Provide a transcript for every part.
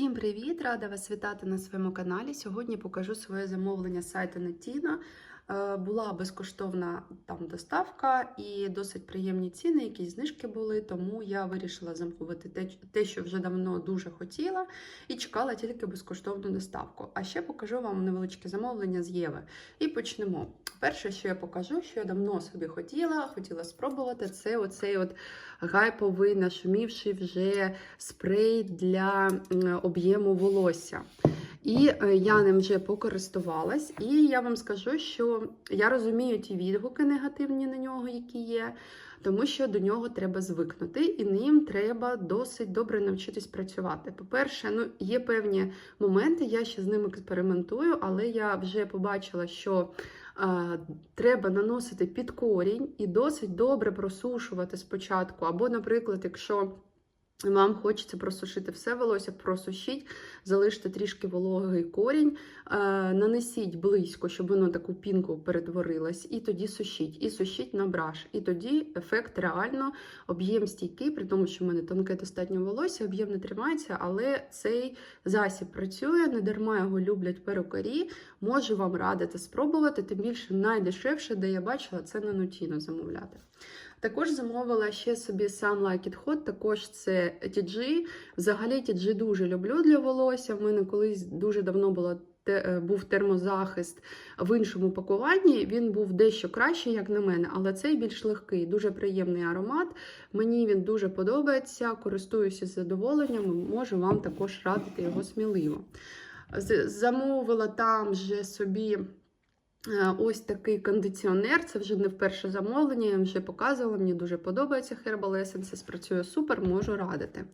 Всім привіт! Рада вас вітати на своєму каналі. Сьогодні покажу своє замовлення з сайту Netina. Е, Була безкоштовна там доставка і досить приємні ціни, якісь знижки були, тому я вирішила замовити те, те, що вже давно дуже хотіла, і чекала тільки безкоштовну доставку. А ще покажу вам невеличке замовлення з Єви. І почнемо. Перше, що я покажу, що я давно собі хотіла, хотіла спробувати, це оцей от гайповий, нашумівший вже спрей для об'єму волосся. І е, я ним вже покористувалась, і я вам скажу, що я розумію ті відгуки негативні на нього, які є, тому що до нього треба звикнути, і ним треба досить добре навчитись працювати. По-перше, ну є певні моменти, я ще з ним експериментую, але я вже побачила, що е, треба наносити під корінь і досить добре просушувати спочатку. Або, наприклад, якщо вам хочеться просушити все волосся, просушіть, залиште трішки вологий корінь, е, нанесіть близько, щоб воно таку пінку перетворилось, і тоді сушіть. І сушіть на браш. І тоді ефект реально об'єм стійкий, при тому, що в мене тонке достатньо волосся, об'єм не тримається, але цей засіб працює, не дарма його люблять перукарі. Можу вам радити спробувати, тим більше найдешевше, де я бачила, це на нутіно замовляти. Також замовила ще собі сам Like It Hot, також це TG. Взагалі TG дуже люблю для волосся. В мене колись дуже давно було е, був термозахист в іншому пакуванні. Він був дещо кращий, як на мене, але цей більш легкий, дуже приємний аромат. Мені він дуже подобається, користуюся з задоволенням, можу вам також радити його сміливо. Замовила там же собі. Е, Ось такий кондиціонер, це вже не вперше замовлення, я вже показувала, мені дуже подобається Herbal Essences, працює супер, можу радити.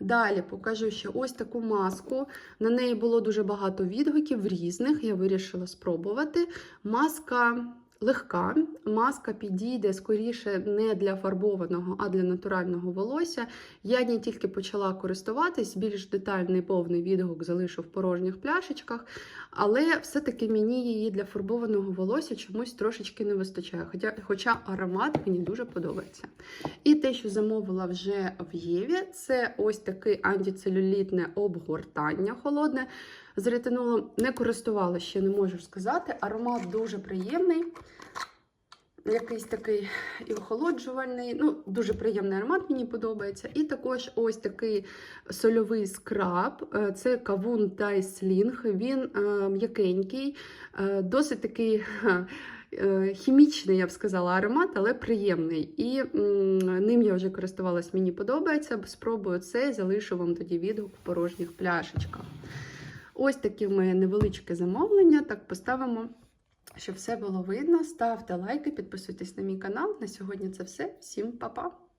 Далі покажу ще ось таку маску. На неї було дуже багато відгуків різних, я вирішила спробувати. Маска легка, маска підійде скоріше не для фарбованого, а для натурального волосся. Я не тільки почала користуватись, більш детальний повний відгук залишу в порожніх пляшечках. Але все-таки мені її для фарбованого волосся чомусь трошечки не вистачає. Хоча, хоча аромат мені дуже подобається. І те, що замовила вже в Єві, це ось таке антицелюлітне обгортання холодне. З ретинолом не користувала ще, не можу сказати. Аромат дуже приємний. Якийсь такий і охолоджувальний, ну, дуже приємний аромат, мені подобається. І також ось такий сольовий скраб. Е, Це кавун тайслінг. Він е, м'якенький, е, досить такий хімічний, я б сказала, аромат, але приємний. І ним я вже користувалась, мені подобається. Спробую це, залишу вам тоді відгук в порожніх пляшечках. Ось таке мене невеличке замовлення. Так поставимо. Щоб все було видно, ставте лайки, підписуйтесь на мій канал. На сьогодні це все. Всім па-па!